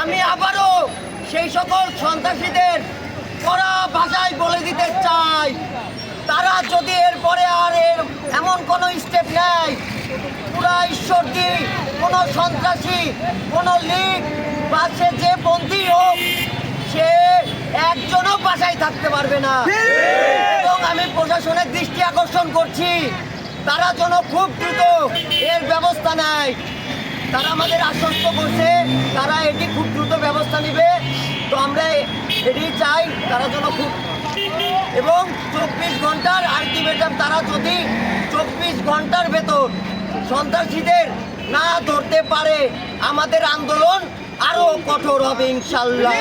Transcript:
আমি আবারও সেই সকল সন্ত্রাসীদের কড়া ভাষায় বলে দিতে চাই। তারা যদি এরপরে আর এমন কোনো স্টেপ নেয় পুরা ঈশ্বরদী কোনো সন্ত্রাসী, কোনো লিগ বা সে যে বন্দী হোক, সে একজনও বাসায় থাকতে পারবে না। এবং আমি প্রশাসনের দৃষ্টি আকর্ষণ করছি। তারা যেন খুব দ্রুত এর ব্যবস্থা নেয়। তারা আমাদের আশ্বস্ত করছে, তারা এটি খুব দ্রুত ব্যবস্থা নেবে। তো আমরা এটি চাই, তারা যেন খুব এবং চব্বিশ ঘণ্টার আলটিমেটাম তারা যদি চব্বিশ ঘণ্টার ভেতর সন্ত্রাসীদের না ধরতে পারে আমাদের আন্দোলন আরও কঠোর হবে ইনশাল্লাহ।